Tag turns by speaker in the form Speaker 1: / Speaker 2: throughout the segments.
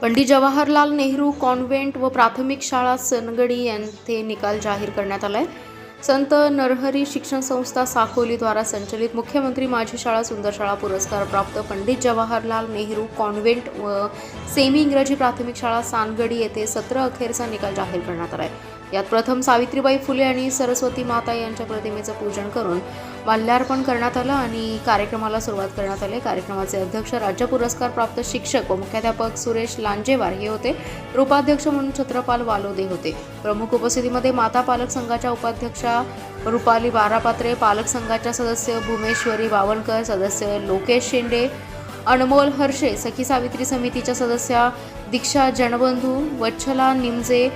Speaker 1: Pandit Jawaharlal Nehru convent व प्राथमिक शाळा सनगडी यांचे निकाल जाहीर करण्यात आलाय. संत नरहरी शिक्षण संस्था साकोलीद्वारा संचलित मुख्यमंत्री माझी शाळा सुंदर शाळा पुरस्कार प्राप्त पंडित जवाहरलाल नेहरू कॉन्व्हेंट व सेमी इंग्रजी प्राथमिक शाळा सानगडी येथे सत्र अखेरचा निकाल जाहीर करण्यात आलाय. यात प्रथम सावित्रीबाई फुले आणि सरस्वती माता यांच्या प्रतिमेचं पूजन करून माल्यार्पण करण्यात आलं आणि कार्यक्रमाला सुरुवात करण्यात आली. कार्यक्रमाचे अध्यक्ष राज्य पुरस्कार प्राप्त शिक्षक व मुख्याध्यापक सुरेश लांजेवार हे होते. उपाध्यक्ष म्हणून छत्रपाल वालोदे होते. प्रमुख उपस्थितीमध्ये माता पालक संघाच्या उपाध्यक्षा रुपाली बारापात्रे पालक संघाच्या सदस्य भूमेश्वरी बावनकर सदस्य लोकेश शेंडे अनमोल हर्षे सखी सावित्री समितीच्या सदस्या दीक्षा जनबंधू वच्छला निमजे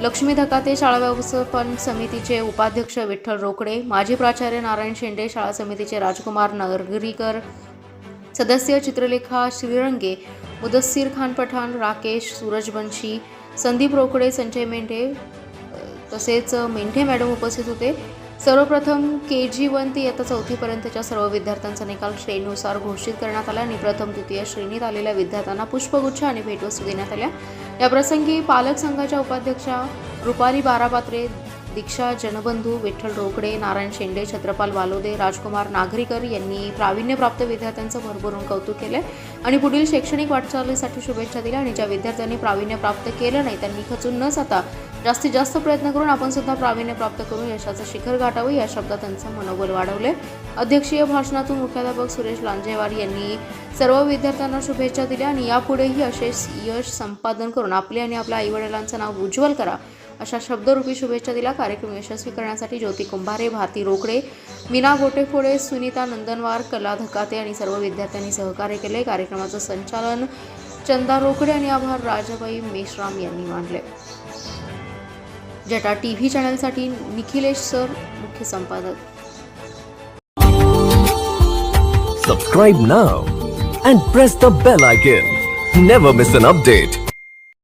Speaker 1: लक्ष्मी धकाते शाळा व्यवस्थापन समितीचे उपाध्यक्ष विठ्ठल रोकडे माजी प्राचार्य नारायण शेंडे शाळा समितीचे राजकुमार नगरीकर सदस्य चित्रलेखा श्रीरंगे मुदस्सीर खान पठाण राकेश सूरजवंशी संदीप रोकडे संजय मेंढे तसेच मेंढे मॅडम उपस्थित होते. सर्वप्रथम के जी वन ते इयत्ता चौथीपर्यंतच्या सर्व विद्यार्थ्यांचा निकाल श्रेणीनुसार घोषित करण्यात आला आणि प्रथम द्वितीय श्रेणीत आलेल्या विद्यार्थ्यांना पुष्पगुच्छ आणि भेटवस्तू देण्यात आल्या. याप्रसंगी पालक संघाच्या उपाध्यक्षा रुपाली बारापात्रे दीक्षा जनबंधू विठ्ठल रोकडे नारायण शेंडे छत्रपाल वालोदे राजकुमार नागरीकर यांनी प्रावीण्यप्राप्त विद्यार्थ्यांचं भरभरून कौतुक केले आणि पुढील शैक्षणिक वाटचालीसाठी शुभेच्छा दिल्या आणि ज्या विद्यार्थ्यांनी प्रावीण्य प्राप्त केलं नाही त्यांनी खचून न जाता जास्तीत जास्त प्रयत्न करून आपण सुद्धा प्रावीण्य प्राप्त करून यशाचं शिखर गाठावं या शब्दात त्यांचं मनोबल वाढवले. अध्यक्षीय भाषणातून मुख्याध्यापक सुरेश लांजेवार यांनी सर्व विद्यार्थ्यांना शुभेच्छा दिल्या आणि यापुढेही असे यश संपादन करून आपले आणि आपल्या आईवडिलांचं नाव उज्ज्वल करा. अशा शब्दरूपी शुभेच्छा दिल्या कार्यक्रम यशस्वी करण्यासाठी ज्योती कुंभारे भारती रोकडे मीना गोटेफोडे सुनीता नंदनवार कला धकाते आणि सर्व विद्यार्थ्यांनी सहकार्य केले कार्यक्रमाचं संचालन चंदा रोकडे आणि आभार राजाबाई मेश्राम यांनी मानले जटा टी व्ही चॅनलसाठी निखिलेश सर मुख्य संपादक
Speaker 2: Subscribe now and press the bell icon. Never miss an update.